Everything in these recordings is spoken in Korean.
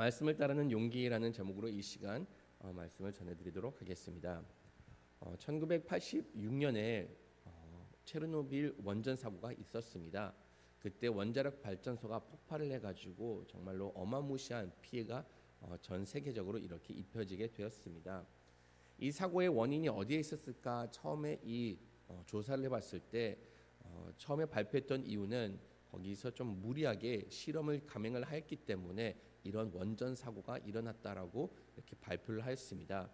말씀을 따르는 용기라는 제목으로 이 시간 어, 말씀을 전해드리도록 하겠습니다. 어, 1986년에 어, 체르노빌 원전 사고가 있었습니다. 그때 원자력 발전소가 폭발을 해가지고 정말로 어마무시한 피해가 어, 전 세계적으로 이렇게 입혀지게 되었습니다. 이 사고의 원인이 어디에 있었을까 처음에 이 어, 조사를 해봤을 때 어, 처음에 발표했던 이유는 거기서 좀 무리하게 실험을 감행을 하였기 때문에 이런 원전 사고가 일어났다라고 이렇게 발표를 하였습니다.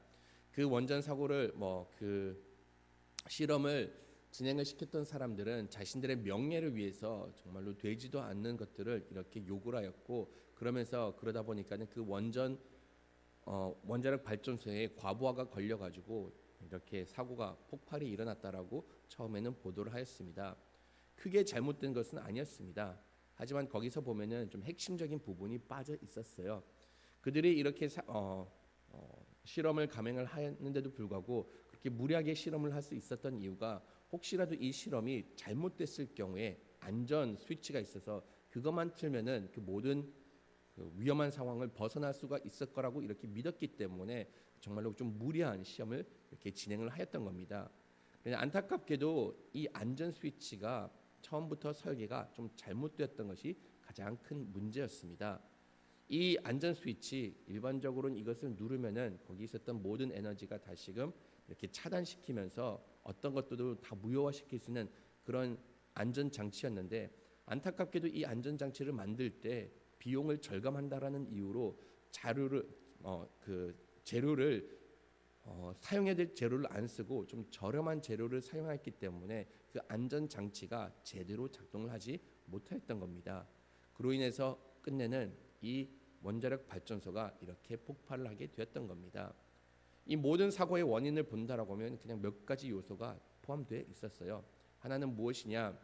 그 원전 사고를 뭐 그 실험을 진행을 시켰던 사람들은 자신들의 명예를 위해서 정말로 되지도 않는 것들을 이렇게 요구를 하였고 그러면서 그러다 보니까는 그 원전 어, 원자력 발전소에 과부하가 걸려가지고 이렇게 사고가 폭발이 일어났다라고 처음에는 보도를 하였습니다. 크게 잘못된 것은 아니었습니다. 하지만 거기서 보면은 좀 핵심적인 부분이 빠져 있었어요. 그들이 이렇게 사, 어, 어, 실험을 감행을 하였는데도 불구하고 그렇게 무리하게 실험을 할 수 있었던 이유가 혹시라도 이 실험이 잘못됐을 경우에 안전 스위치가 있어서 그것만 틀면은 그 모든 그 위험한 상황을 벗어날 수가 있을 거라고 이렇게 믿었기 때문에 정말로 좀 무리한 시험을 이렇게 진행을 하였던 겁니다. 안타깝게도 이 안전 스위치가 처음부터 설계가 좀 잘못되었던 것이 가장 큰 문제였습니다. 이 안전 스위치 일반적으로는 이것을 누르면은 거기 있었던 모든 에너지가 다시금 이렇게 차단시키면서 어떤 것들도 다 무효화시킬 수 있는 그런 안전 장치였는데 안타깝게도 이 안전 장치를 만들 때 비용을 절감한다라는 이유로 자료를 어, 그 재료를 어, 사용해야 될 재료를 안 쓰고 좀 저렴한 재료를 사용했기 때문에 그 안전 장치가 제대로 작동을 하지 못했던 겁니다. 그로 인해서 끝내는 이 원자력 발전소가 이렇게 폭발을 하게 되었던 겁니다. 이 모든 사고의 원인을 본다라고 하면 그냥 몇 가지 요소가 포함되어 있었어요. 하나는 무엇이냐?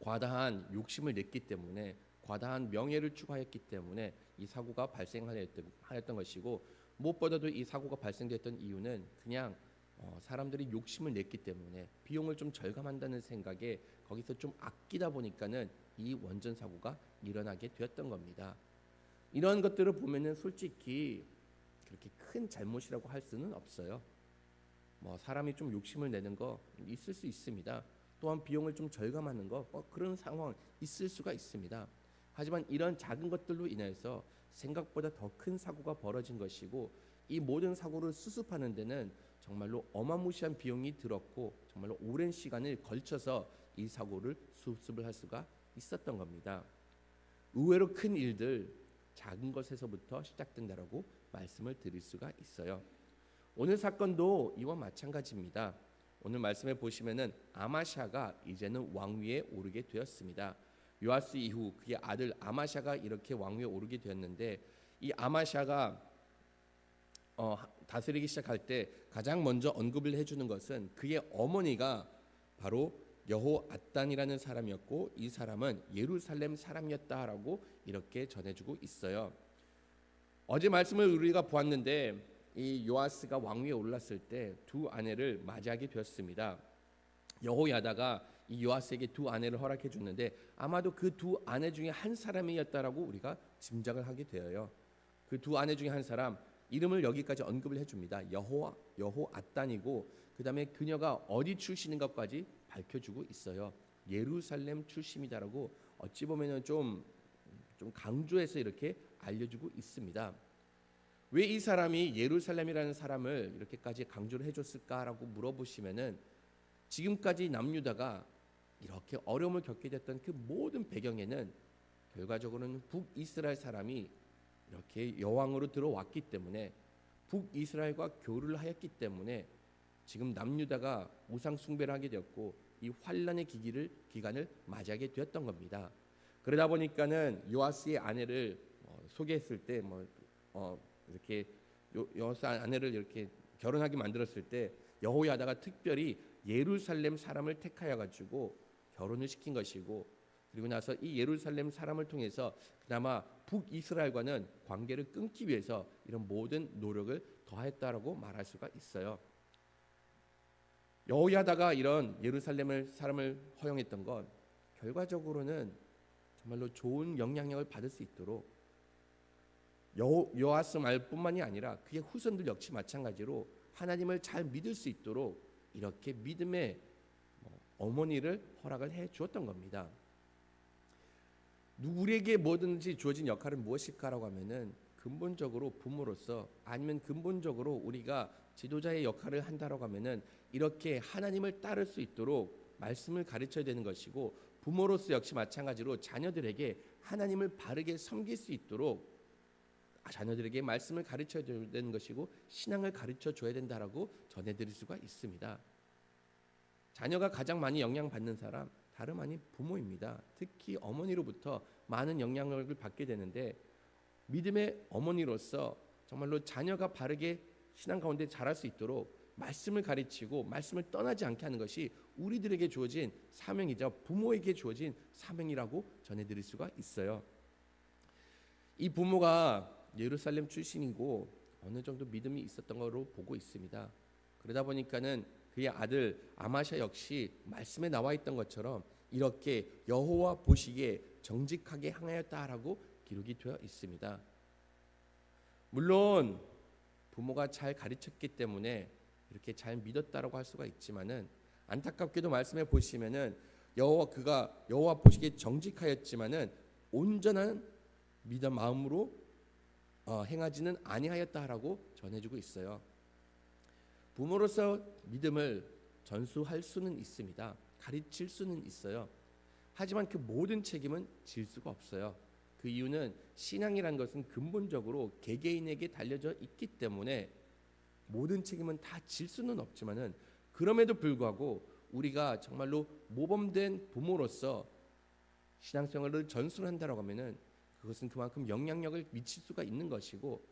과다한 욕심을 냈기 때문에 과다한 명예를 추구하였기 때문에 이 사고가 발생하였던 것이고 무엇보다도 이 사고가 발생됐던 이유는 그냥 어, 사람들이 욕심을 냈기 때문에 비용을 좀 절감한다는 생각에 거기서 좀 아끼다 보니까는 이 원전 사고가 일어나게 되었던 겁니다. 이런 것들을 보면은 솔직히 그렇게 큰 잘못이라고 할 수는 없어요. 뭐 사람이 좀 욕심을 내는 거 있을 수 있습니다. 또한 비용을 좀 절감하는 거 뭐 그런 상황 있을 수가 있습니다. 하지만 이런 작은 것들로 인해서 생각보다 더 큰 사고가 벌어진 것이고 이 모든 사고를 수습하는 데는 정말로 어마무시한 비용이 들었고 정말로 오랜 시간을 걸쳐서 이 사고를 수습을 할 수가 있었던 겁니다. 의외로 큰 일들 작은 것에서부터 시작된다라고 말씀을 드릴 수가 있어요. 오늘 사건도 이와 마찬가지입니다. 오늘 말씀에 보시면은 아마샤가 이제는 왕위에 오르게 되었습니다. 요아스 이후 그의 아들 아마샤가 이렇게 왕위에 오르게 되었는데 이 아마샤가 어, 다스리기 시작할 때 가장 먼저 언급을 해주는 것은 그의 어머니가 바로 여호 아단이라는 사람이었고 이 사람은 예루살렘 사람이었다라고 이렇게 전해주고 있어요. 어제 말씀을 우리가 보았는데 이 요아스가 왕위에 올랐을 때 두 아내를 맞이하게 되었습니다. 여호야다가 이 요아스에게 두 아내를 허락해 줬는데 아마도 그 두 아내 중에 한 사람이었다라고 우리가 짐작을 하게 되어요. 그 두 아내 중에 한 사람 이름을 여기까지 언급을 해줍니다. 여호 여호 아단이고 그 다음에 그녀가 어디 출신인 것까지 밝혀주고 있어요. 예루살렘 출신이다라고 어찌 보면은 좀, 좀 강조해서 이렇게 알려주고 있습니다. 왜 이 사람이 예루살렘이라는 사람을 이렇게까지 강조를 해줬을까라고 물어보시면은 지금까지 남유다가 이렇게 어려움을 겪게 됐던 그 모든 배경에는 결과적으로는 북이스라엘 사람이 이렇게 여왕으로 들어왔기 때문에 북이스라엘과 교류를 하였기 때문에 지금 남유다가 우상 숭배를 하게 되었고 이 환란의 기기를 기간을 맞이하게 되었던 겁니다. 그러다 보니까는 요아스의 아내를 어, 소개했을 때뭐 어, 이렇게 요, 요아스 아내를 이렇게 결혼하게 만들었을 때 여호야다가 특별히 예루살렘 사람을 택하여 가지고 결혼을 시킨 것이고 그리고 나서 이 예루살렘 사람을 통해서 그나마 북이스라엘과는 관계를 끊기 위해서 이런 모든 노력을 더했다라고 말할 수가 있어요. 여호야다가 이런 예루살렘을 사람을 허용했던 건 결과적으로는 정말로 좋은 영향력을 받을 수 있도록 여, 여아스 알뿐만이 아니라 그의 후손들 역시 마찬가지로 하나님을 잘 믿을 수 있도록 이렇게 믿음의 뭐 어머니를 허락을 해 주었던 겁니다. 우리에게 뭐든지 주어진 역할은 무엇일까라고 하면은 근본적으로 부모로서 아니면 근본적으로 우리가 지도자의 역할을 한다라고 하면은 이렇게 하나님을 따를 수 있도록 말씀을 가르쳐야 되는 것이고 부모로서 역시 마찬가지로 자녀들에게 하나님을 바르게 섬길 수 있도록 자녀들에게 말씀을 가르쳐야 되는 것이고 신앙을 가르쳐 줘야 된다라고 전해드릴 수가 있습니다. 자녀가 가장 많이 영향받는 사람 다름 아닌 부모입니다. 특히 어머니로부터 많은 영향을 받게 되는데 믿음의 어머니로서 정말로 자녀가 바르게 신앙 가운데 자랄 수 있도록 말씀을 가르치고 말씀을 떠나지 않게 하는 것이 우리들에게 주어진 사명이자 부모에게 주어진 사명이라고 전해드릴 수가 있어요. 이 부모가 예루살렘 출신이고 어느 정도 믿음이 있었던 거로 보고 있습니다. 그러다 보니까는 그의 아들 아마샤 역시 말씀에 나와 있던 것처럼 이렇게 여호와 보시기에 정직하게 행하였다라고 기록이 되어 있습니다. 물론 부모가 잘 가르쳤기 때문에 이렇게 잘 믿었다라고 할 수가 있지만은 안타깝게도 말씀해 보시면은 여호와 그가 여호와 보시기에 정직하였지만은 온전한 믿음 마음으로 어, 행하지는 아니하였다라고 전해주고 있어요. 부모로서 믿음을 전수할 수는 있습니다. 가르칠 수는 있어요. 하지만 그 모든 책임은 질 수가 없어요. 그 이유는 신앙이란 것은 근본적으로 개개인에게 달려져 있기 때문에 모든 책임은 다 질 수는 없지만은 그럼에도 불구하고 우리가 정말로 모범된 부모로서 신앙생활을 전수한다라고 하면은 그것은 그만큼 영향력을 미칠 수가 있는 것이고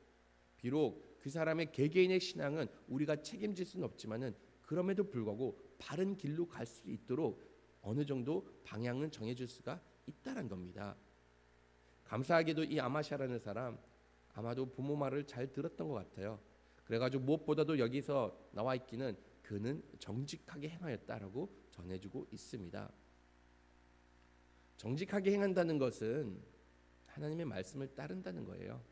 비록 그 사람의 개개인의 신앙은 우리가 책임질 수는 없지만은 그럼에도 불구하고 바른 길로 갈 수 있도록 어느 정도 방향은 정해줄 수가 있다란 겁니다. 감사하게도 이 아마샤라는 사람 아마도 부모 말을 잘 들었던 것 같아요. 그래가지고 무엇보다도 여기서 나와 있기는 그는 정직하게 행하였다라고 전해주고 있습니다. 정직하게 행한다는 것은 하나님의 말씀을 따른다는 거예요.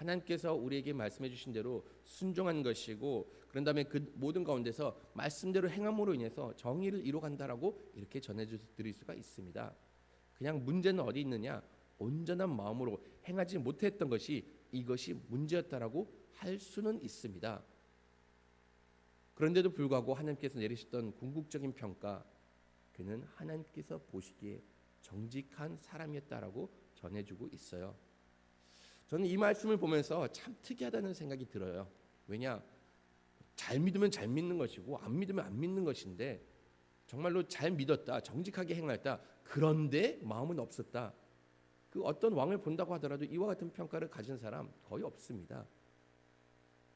하나님께서 우리에게 말씀해 주신 대로 순종한 것이고 그런 다음에 그 모든 가운데서 말씀대로 행함으로 인해서 정의를 이루어간다라고 이렇게 전해 드릴 수가 있습니다. 그냥 문제는 어디 있느냐? 온전한 마음으로 행하지 못했던 것이 이것이 문제였다라고 할 수는 있습니다. 그런데도 불구하고 하나님께서 내리셨던 궁극적인 평가 그는 하나님께서 보시기에 정직한 사람이었다라고 전해주고 있어요. 저는 이 말씀을 보면서 참 특이하다는 생각이 들어요. 왜냐? 잘 믿으면 잘 믿는 것이고 안 믿으면 안 믿는 것인데 정말로 잘 믿었다, 정직하게 행했다. 그런데 마음은 없었다. 그 어떤 왕을 본다고 하더라도 이와 같은 평가를 가진 사람 거의 없습니다.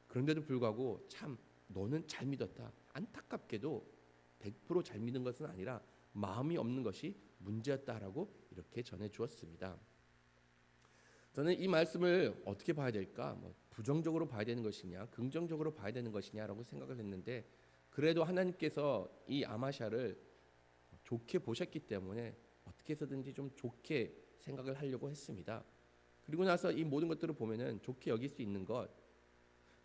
그런데도 불구하고 참 너는 잘 믿었다. 안타깝게도 100%잘 믿은 것은 아니라 마음이 없는 것이 문제였다라고 이렇게 전해 주었습니다. 저는 이 말씀을 어떻게 봐야 될까? 뭐 부정적으로 봐야 되는 것이냐, 긍정적으로 봐야 되는 것이냐라고 생각을 했는데 그래도 하나님께서 이 아마샤를 좋게 보셨기 때문에 어떻게 해서든지 좀 좋게 생각을 하려고 했습니다. 그리고 나서 이 모든 것들을 보면은 좋게 여길 수 있는 것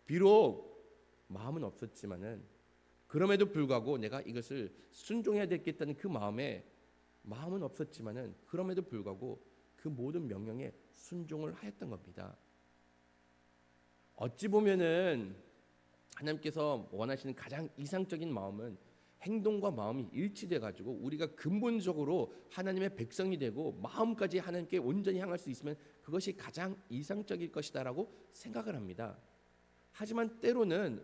비록 마음은 없었지만은 그럼에도 불구하고 내가 이것을 순종해야 되겠다는 그 마음에 마음은 없었지만은 그럼에도 불구하고 그 모든 명령에 순종을 하였던 겁니다. 어찌 보면은 하나님께서 원하시는 가장 이상적인 마음은 행동과 마음이 일치돼 가지고 우리가 근본적으로 하나님의 백성이 되고 마음까지 하나님께 온전히 향할 수 있으면 그것이 가장 이상적일 것이다라고 생각을 합니다. 하지만 때로는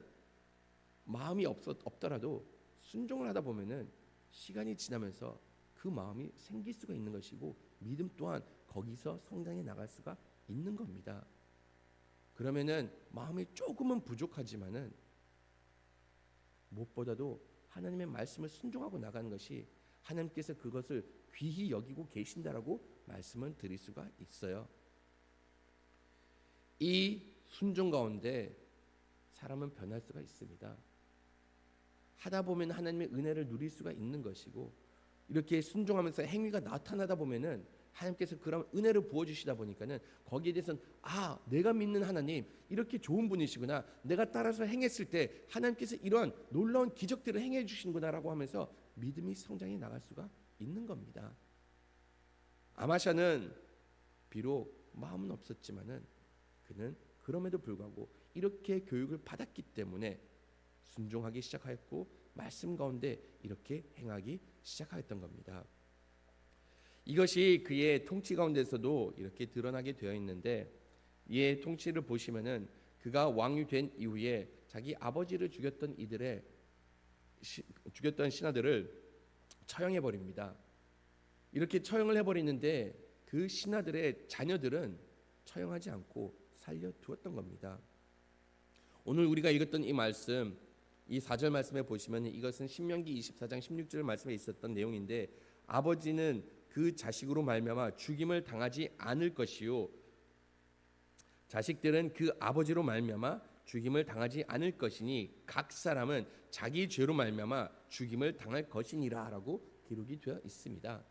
마음이 없었, 없더라도 순종을 하다 보면은 시간이 지나면서 그 마음이 생길 수가 있는 것이고 믿음 또한 거기서 성장해 나갈 수가 있는 겁니다. 그러면은 마음이 조금은 부족하지만은 무엇보다도 하나님의 말씀을 순종하고 나가는 것이 하나님께서 그것을 귀히 여기고 계신다라고 말씀을 드릴 수가 있어요. 이 순종 가운데 사람은 변할 수가 있습니다. 하다 보면 하나님의 은혜를 누릴 수가 있는 것이고 이렇게 순종하면서 행위가 나타나다 보면은 하나님께서 그런 은혜를 부어 주시다 보니까는 거기에 대해서는 아 내가 믿는 하나님 이렇게 좋은 분이시구나 내가 따라서 행했을 때 하나님께서 이런 놀라운 기적들을 행해 주시는구나라고 하면서 믿음이 성장해 나갈 수가 있는 겁니다. 아마샤는 비록 마음은 없었지만은 그는 그럼에도 불구하고 이렇게 교육을 받았기 때문에 순종하기 시작하였고 말씀 가운데 이렇게 행하기 시작하였던 겁니다. 이것이 그의 통치 가운데서도 이렇게 드러나게 되어 있는데 이의 통치를 보시면은 그가 왕이 된 이후에 자기 아버지를 죽였던 이들의 시, 죽였던 신하들을 처형해 버립니다. 이렇게 처형을 해 버리는데 그 신하들의 자녀들은 처형하지 않고 살려 두었던 겁니다. 오늘 우리가 읽었던 이 말씀 이 4절 말씀에 보시면 이것은 신명기 24장 16절 말씀에 있었던 내용인데 아버지는 그 자식으로 말미암아 죽임을 당하지 않을 것이요 자식들은 그 아버지로 말미암아 죽임을 당하지 않을 것이니 각 사람은 자기 죄로 말미암아 죽임을 당할 것이니라라고 기록이 되어 있습니다.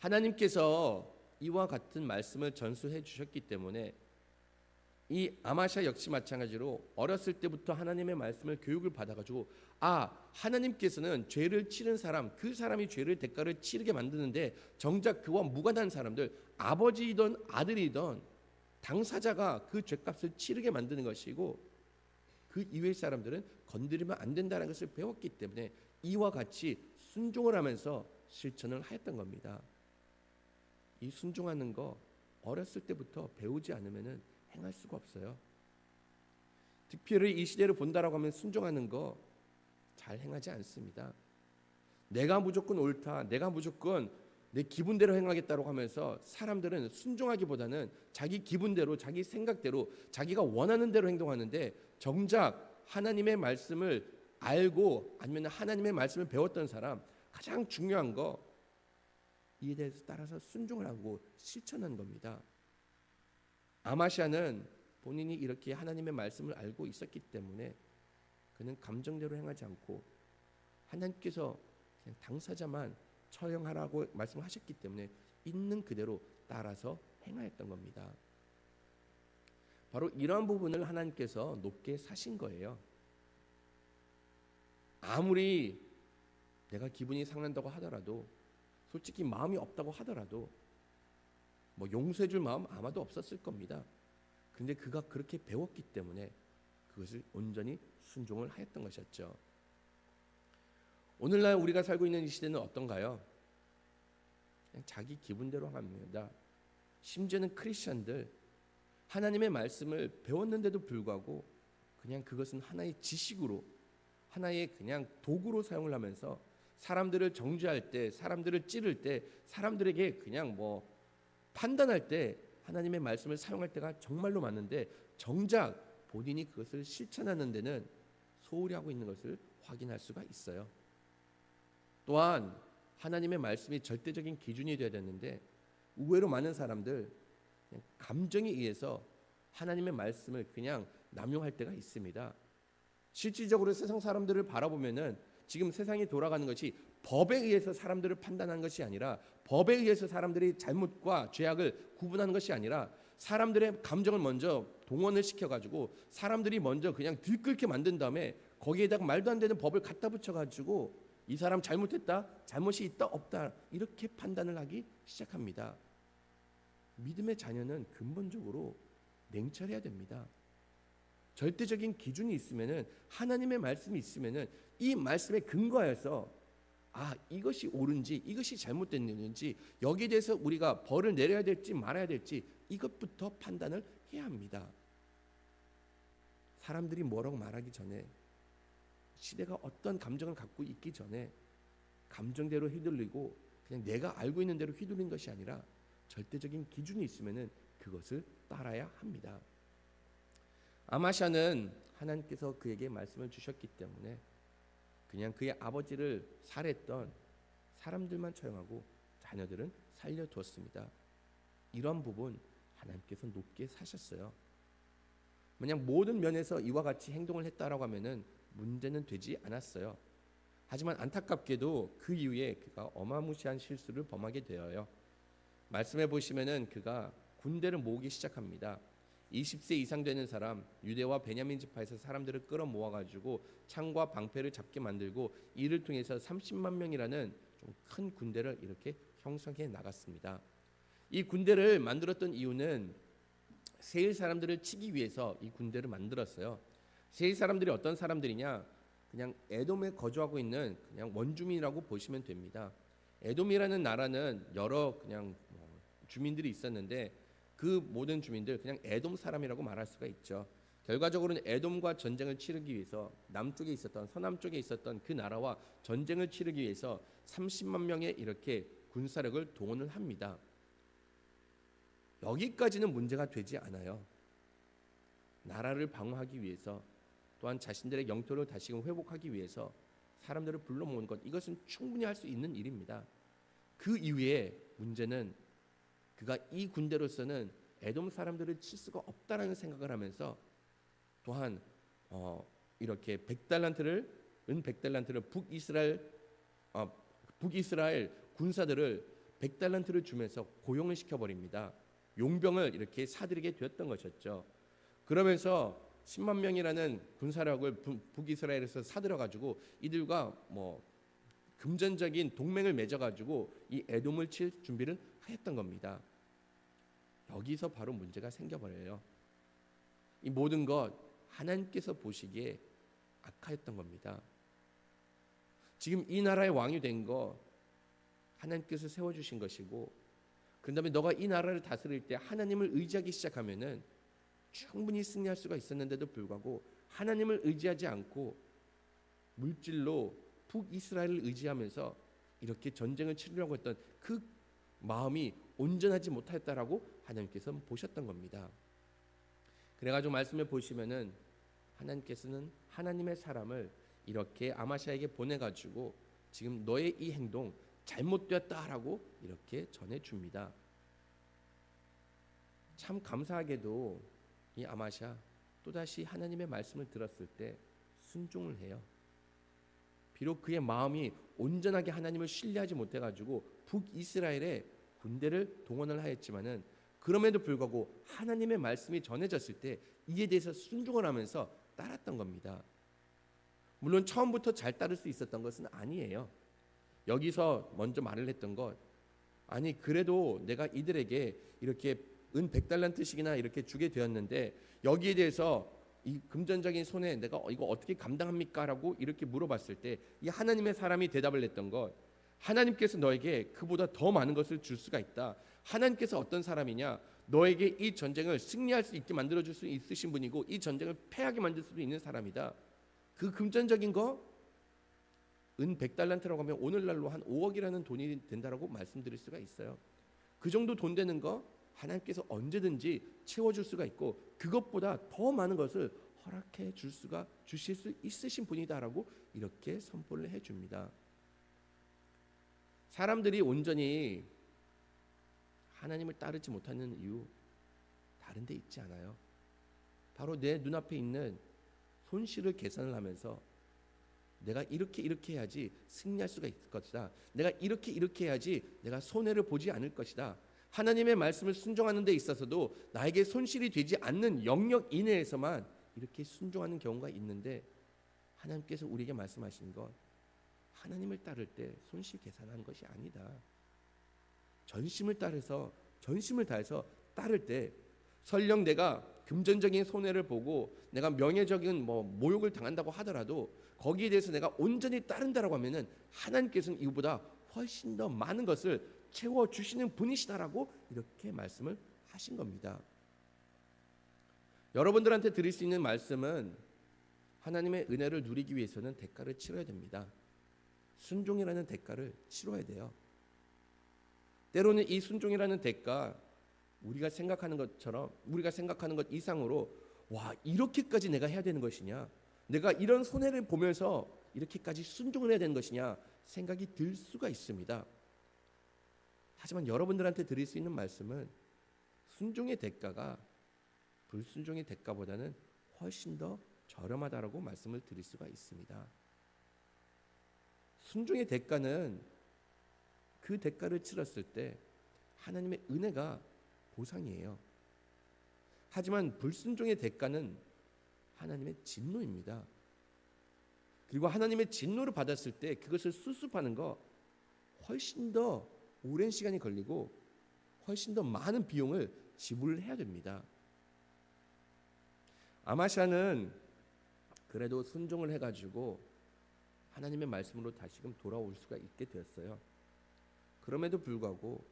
하나님께서 이와 같은 말씀을 전수해 주셨기 때문에 이 아마샤 역시 마찬가지로 어렸을 때부터 하나님의 말씀을 교육을 받아가지고 아 하나님께서는 죄를 치른 사람 그 사람이 죄를 대가를 치르게 만드는데 정작 그와 무관한 사람들 아버지이던 아들이던 당사자가 그 죄값을 치르게 만드는 것이고 그 이외의 사람들은 건드리면 안 된다는 것을 배웠기 때문에 이와 같이 순종을 하면서 실천을 하였던 겁니다. 이 순종하는 거 어렸을 때부터 배우지 않으면은 행할 수가 없어요. 특별히 이 시대를 본다라고 하면 순종하는 거 잘 행하지 않습니다. 내가 무조건 옳다, 내가 무조건 내 기분대로 행하겠다고 하면서 사람들은 순종하기보다는 자기 기분대로, 자기 생각대로, 자기가 원하는 대로 행동하는데 정작 하나님의 말씀을 알고 아니면 하나님의 말씀을 배웠던 사람 가장 중요한 거 이에 대해서 따라서 순종을 하고 실천한 겁니다. 아마샤는 본인이 이렇게 하나님의 말씀을 알고 있었기 때문에 그는 감정대로 행하지 않고 하나님께서 그냥 당사자만 처형하라고 말씀하셨기 때문에 있는 그대로 따라서 행하였던 겁니다. 바로 이러한 부분을 하나님께서 높게 사신 거예요. 아무리 내가 기분이 상한다고 하더라도 솔직히 마음이 없다고 하더라도 뭐 용서해 줄 마음 아마도 없었을 겁니다. 근데 그가 그렇게 배웠기 때문에 그것을 온전히 순종을 하였던 것이었죠. 오늘날 우리가 살고 있는 이 시대는 어떤가요? 자기 기분대로 합니다. 심지어는 크리스천들 하나님의 말씀을 배웠는데도 불구하고 그냥 그것은 하나의 지식으로 하나의 그냥 도구로 사용을 하면서 사람들을 정죄할 때, 사람들을 찌를 때, 사람들에게 그냥 뭐 판단할 때 하나님의 말씀을 사용할 때가 정말로 많은데 정작 본인이 그것을 실천하는 데는 소홀히 하고 있는 것을 확인할 수가 있어요. 또한 하나님의 말씀이 절대적인 기준이 되어야 되는데 의외로 많은 사람들 감정에 의해서 하나님의 말씀을 그냥 남용할 때가 있습니다. 실질적으로 세상 사람들을 바라보면은 지금 세상이 돌아가는 것이 법에 의해서 사람들을 판단하는 것이 아니라 법에 의해서 사람들이 잘못과 죄악을 구분하는 것이 아니라 사람들의 감정을 먼저 동원을 시켜가지고 사람들이 먼저 그냥 들끓게 만든 다음에 거기에다가 말도 안 되는 법을 갖다 붙여가지고 이 사람 잘못했다, 잘못이 있다 없다 이렇게 판단을 하기 시작합니다. 믿음의 자녀는 근본적으로 냉철해야 됩니다. 절대적인 기준이 있으면은 하나님의 말씀이 있으면은 이 말씀에 근거해서 아 이것이 옳은지 이것이 잘못됐는지 여기에 대해서 우리가 벌을 내려야 될지 말아야 될지 이것부터 판단을 해야 합니다. 사람들이 뭐라고 말하기 전에 시대가 어떤 감정을 갖고 있기 전에 감정대로 휘둘리고 그냥 내가 알고 있는 대로 휘둘린 것이 아니라 절대적인 기준이 있으면은 그것을 따라야 합니다. 아마샤는 하나님께서 그에게 말씀을 주셨기 때문에 그냥 그의 아버지를 살했던 사람들만 처형하고 자녀들은 살려두었습니다. 이런 부분 하나님께서 높게 사셨어요. 만약 모든 면에서 이와 같이 행동을 했다라고 하면은 문제는 되지 않았어요. 하지만 안타깝게도 그 이후에 그가 어마무시한 실수를 범하게 되어요. 말씀해 보시면은 그가 군대를 모으기 시작합니다. 20세 이상 되는 사람 유대와 베냐민 지파에서 사람들을 끌어모아 가지고 창과 방패를 잡게 만들고 이를 통해서 30만 명이라는 좀 큰 군대를 이렇게 형성해 나갔습니다. 이 군대를 만들었던 이유는 세일 사람들을 치기 위해서 이 군대를 만들었어요. 세일 사람들이 어떤 사람들이냐? 그냥 에돔에 거주하고 있는 그냥 원주민이라고 보시면 됩니다. 에돔이라는 나라는 여러 그냥 뭐 주민들이 있었는데 그 모든 주민들 그냥 에돔 사람이라고 말할 수가 있죠. 결과적으로는 에돔과 전쟁을 치르기 위해서 남쪽에 있었던 서남쪽에 있었던 그 나라와 전쟁을 치르기 위해서 30만 명의 이렇게 군사력을 동원을 합니다. 여기까지는 문제가 되지 않아요. 나라를 방어하기 위해서 또한 자신들의 영토를 다시금 회복하기 위해서 사람들을 불러 모은 것 이것은 충분히 할 수 있는 일입니다. 그 이후에 문제는 그가 이 군대로서는 에돔 사람들을 칠 수가 없다라는 생각을 하면서 또한 어, 이렇게 백달란트를 은 백달란트를 북이스라엘 어, 북이스라엘 군사들을 백달란트를 주면서 고용을 시켜 버립니다. 용병을 이렇게 사들이게 되었던 것이었죠. 그러면서 10만 명이라는 군사력을 북- 북이스라엘에서 사들여 가지고 이들과 뭐 금전적인 동맹을 맺어 가지고 이 에돔을 칠 준비를 하였던 겁니다. 여기서 바로 문제가 생겨 버려요. 이 모든 것 하나님께서 보시기에 악하였던 겁니다. 지금 이 나라의 왕이 된 거 하나님께서 세워 주신 것이고 그 다음에 너가 이 나라를 다스릴 때 하나님을 의지하기 시작하면은 충분히 승리할 수가 있었는데도 불구하고 하나님을 의지하지 않고 물질로 북이스라엘을 의지하면서 이렇게 전쟁을 치르려고 했던 그 마음이 온전하지 못하였다라고 하나님께서 보셨던 겁니다. 그래가지고 말씀을 보시면은 하나님께서는 하나님의 사람을 이렇게 아마샤에게 보내가지고 지금 너의 이 행동 잘못되었다라고 이렇게 전해줍니다. 참 감사하게도 이 아마샤 또다시 하나님의 말씀을 들었을 때 순종을 해요. 비록 그의 마음이 온전하게 하나님을 신뢰하지 못해가지고 북이스라엘에 군대를 동원을 하였지만은 그럼에도 불구하고 하나님의 말씀이 전해졌을 때 이에 대해서 순종을 하면서 따랐던 겁니다. 물론 처음부터 잘 따를 수 있었던 것은 아니에요. 여기서 먼저 말을 했던 것 아니 그래도 내가 이들에게 이렇게 은 100달란트씩이나 이렇게 주게 되었는데 여기에 대해서 이 금전적인 손해 내가 이거 어떻게 감당합니까라고 이렇게 물어봤을 때 이 하나님의 사람이 대답을 했던 것 하나님께서 너에게 그보다 더 많은 것을 줄 수가 있다. 하나님께서 어떤 사람이냐? 너에게 이 전쟁을 승리할 수 있게 만들어 줄 수 있으신 분이고 이 전쟁을 패하게 만들 수도 있는 사람이다. 그 금전적인 거 은 100달란트라고 하면 오늘날로 한 5억이라는 돈이 된다라고 말씀드릴 수가 있어요. 그 정도 돈 되는 거 하나님께서 언제든지 채워 줄 수가 있고 그것보다 더 많은 것을 허락해 줄 수가 주실 수 있으신 분이다라고 이렇게 선포를 해 줍니다. 사람들이 온전히 하나님을 따르지 못하는 이유 다른 데 있지 않아요. 바로 내 눈앞에 있는 손실을 계산을 하면서 내가 이렇게 이렇게 해야지 승리할 수가 있을 것이다. 내가 이렇게 이렇게 해야지 내가 손해를 보지 않을 것이다. 하나님의 말씀을 순종하는 데 있어서도 나에게 손실이 되지 않는 영역 이내에서만 이렇게 순종하는 경우가 있는데 하나님께서 우리에게 말씀하신 건 하나님을 따를 때 손실 계산하는 것이 아니다. 전심을 따라서 전심을 다해서 따를 때 설령 내가 금전적인 손해를 보고 내가 명예적인 뭐 모욕을 당한다고 하더라도 거기에 대해서 내가 온전히 따른다라고 하면은 하나님께서는 이보다 훨씬 더 많은 것을 채워 주시는 분이시다라고 이렇게 말씀을 하신 겁니다. 여러분들한테 드릴 수 있는 말씀은 하나님의 은혜를 누리기 위해서는 대가를 치러야 됩니다. 순종이라는 대가를 치러야 돼요. 때로는 이 순종이라는 대가 우리가 생각하는 것처럼 우리가 생각하는 것 이상으로 와 이렇게까지 내가 해야 되는 것이냐 내가 이런 손해를 보면서 이렇게까지 순종을 해야 되는 것이냐 생각이 들 수가 있습니다. 하지만 여러분들한테 드릴 수 있는 말씀은 순종의 대가가 불순종의 대가보다는 훨씬 더 저렴하다라고 말씀을 드릴 수가 있습니다. 순종의 대가는 그 대가를 치렀을 때 하나님의 은혜가 보상이에요. 하지만 불순종의 대가는 하나님의 진노입니다. 그리고 하나님의 진노를 받았을 때 그것을 수습하는 거 훨씬 더 오랜 시간이 걸리고 훨씬 더 많은 비용을 지불을 해야 됩니다. 아마샤는 그래도 순종을 해가지고 하나님의 말씀으로 다시금 돌아올 수가 있게 되었어요. 그럼에도 불구하고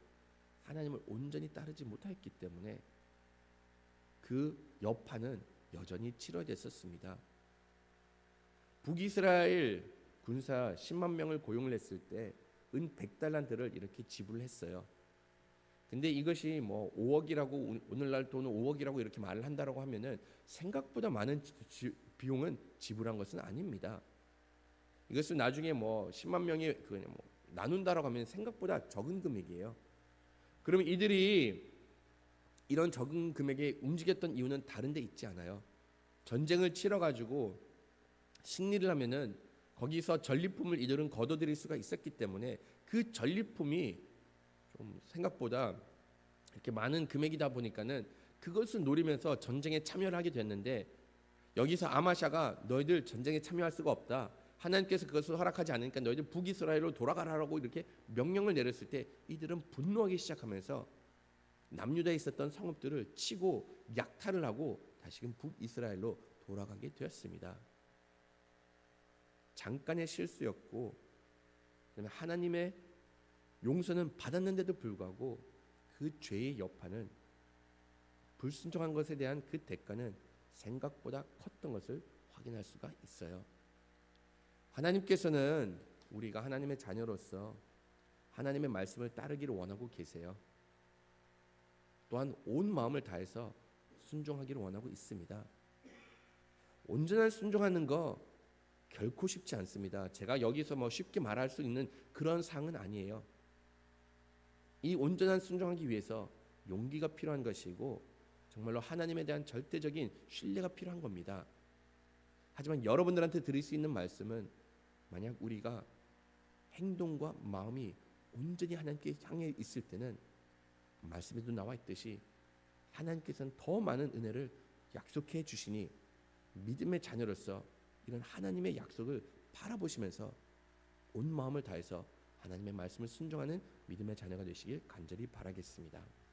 하나님을 온전히 따르지 못했기 때문에 그 여파는 여전히 치러졌었습니다. 북이스라엘 군사 10만 명을 고용을 했을 때 은 100달란트를 이렇게 지불을 했어요. 근데 이것이 뭐 5억이라고 오늘날 돈은 5억이라고 이렇게 말을 한다라고 하면은 생각보다 많은 지- 지- 비용은 지불한 것은 아닙니다. 이것은 나중에 뭐 10만 명이 그냥 뭐 나눈다라고 하면 생각보다 적은 금액이에요. 그러면 이들이 이런 적은 금액에 움직였던 이유는 다른 데 있지 않아요. 전쟁을 치러 가지고 승리를 하면은 거기서 전리품을 이들은 거둬들일 수가 있었기 때문에 그 전리품이 좀 생각보다 이렇게 많은 금액이다 보니까는 그것을 노리면서 전쟁에 참여를 하게 됐는데 여기서 아마샤가 너희들 전쟁에 참여할 수가 없다. 하나님께서 그것을 허락하지 않으니까 너희들 북이스라엘로 돌아가라고 이렇게 명령을 내렸을 때 이들은 분노하기 시작하면서 남유다에 있었던 성읍들을 치고 약탈을 하고 다시금 북이스라엘로 돌아가게 되었습니다. 잠깐의 실수였고 하나님의 용서는 받았는데도 불구하고 그 죄의 여파는 불순종한 것에 대한 그 대가는 생각보다 컸던 것을 확인할 수가 있어요. 하나님께서는 우리가 하나님의 자녀로서 하나님의 말씀을 따르기를 원하고 계세요. 또한 온 마음을 다해서 순종하기를 원하고 있습니다. 온전한 순종하는 거 결코 쉽지 않습니다. 제가 여기서 뭐 쉽게 말할 수 있는 그런 상은 아니에요. 이 온전한 순종하기 위해서 용기가 필요한 것이고 정말로 하나님에 대한 절대적인 신뢰가 필요한 겁니다. 하지만 여러분들한테 드릴 수 있는 말씀은 만약 우리가 행동과 마음이 온전히 하나님께 향해 있을 때는 말씀에도 나와 있듯이 하나님께서는 더 많은 은혜를 약속해 주시니 믿음의 자녀로서 이런 하나님의 약속을 바라보시면서 온 마음을 다해서 하나님의 말씀을 순종하는 믿음의 자녀가 되시길 간절히 바라겠습니다.